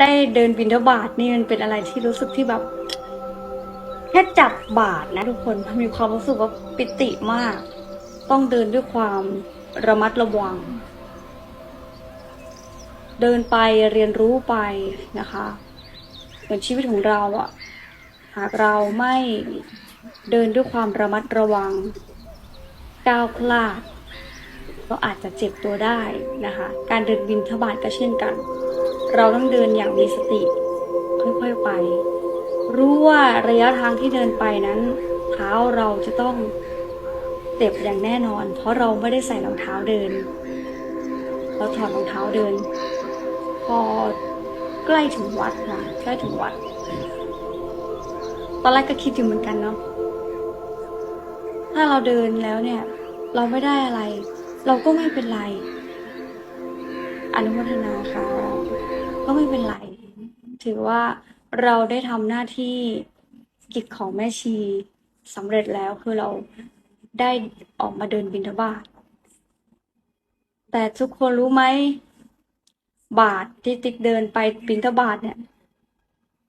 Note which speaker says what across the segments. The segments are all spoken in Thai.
Speaker 1: ได้เดินบินทบาทนี่มันเป็นอะไรที่รู้สึกที่แบบ แค่จับบาทนะทุกคนมันมีความรู้สึกว่าปิติมาก ต้องเดินด้วยความระมัดระวัง เดินไปเรียนรู้ไปนะคะ เหมือนชีวิตของเราอะหากเราไม่เดินด้วยความระมัดระวัง ก้าวพลาดก็อาจจะเจ็บตัวได้นะคะ การเดินบินทบาทก็เช่นกัน เราต้องเดินอย่างมีสติ ค่อยๆไป รู้ว่าระยะทางที่เดินไปนั้น เท้าเราจะต้องเจ็บอย่างแน่นอน เพราะเราไม่ได้ใส่รองเท้าเดิน เราถอดรองเท้าเดิน พอใกล้ถึงวัดนะใกล้ถึงวัด ตอนแรกก็คิดอยู่เหมือนกันเนาะถ้าเราเดินแล้วเนี่ย เราไม่ได้อะไร เราก็ไม่เป็นไร อนุโมทนาค่ะ ก็ไม่เป็นไร ถือว่าเราได้ทำหน้าที่กิจของแม่ชีสำเร็จแล้วคือเราได้ออกมาเดินบิณฑบาตแต่ทุกคนรู้ไหม บาทที่ติ๊กเดินไปบิณฑบาตเนี่ย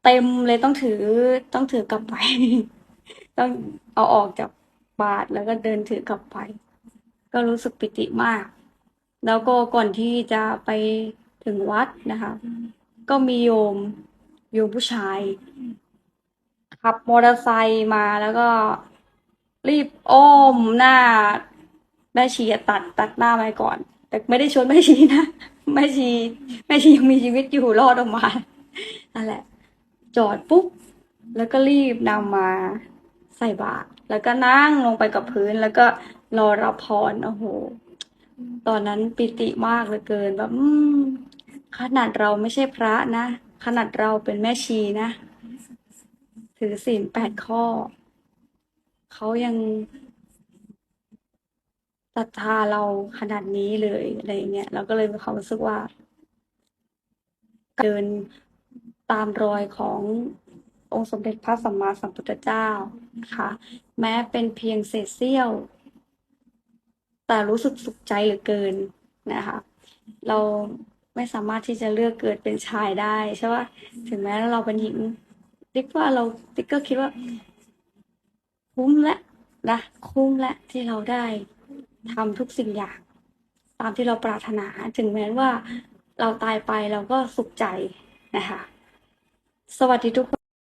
Speaker 1: เต็มเลยต้องถือต้องถือกลับไป ต้องเอาออกจากบาทแล้วก็เดินถือกลับไป ก็รู้สึกปิติมาก แล้วก็ก่อนที่จะไปถึงวัดนะคะ ก็มีโยมโยมผู้ชายขับมอเตอร์ไซค์มาแล้วก็รีบอ้อมหน้าแม่ชีตัดตัดหน้าไปก่อน แต่ไม่ได้ชนแม่ชีนะแม่ชีแม่ชียังมีชีวิตอยู่รอดออกมานั่นแหละ จอดปุ๊บแล้วก็รีบนำมาใส่บาตรแล้วก็นั่งลงไปกับพื้นแล้วก็รอรับพรโอ้โห ตอนนั้นปิติมากเหลือเกินแบบอืมขนาดเราไม่ใช่พระนะ ขนาดเราเป็นแม่ชีนะ ถือศีลแปดข้อ เขายังศรัทธาเราขนาดนี้เลยอะไรเงี้ยเราก็เลยมีความรู้สึกว่า เดินตามรอยขององค์สมเด็จพระสัมมาสัมพุทธเจ้านะคะแม้เป็นเพียงเศษเสี้ยว แต่รู้สึกสุขใจเหลือเกินนะคะ เราไม่สามารถที่จะเลือกเกิดเป็นชายได้ใช่ปะถึงแม้เราเป็นหญิงติ๊กว่าเราติ๊กก็คิดว่า คุ้มและนะคุ้มและที่เราได้ทำทุกสิ่งอย่าง ตามที่เราปรารถนา ถึงแม้ว่าเราตายไปเราก็สุขใจนะคะ สวัสดีทุกคน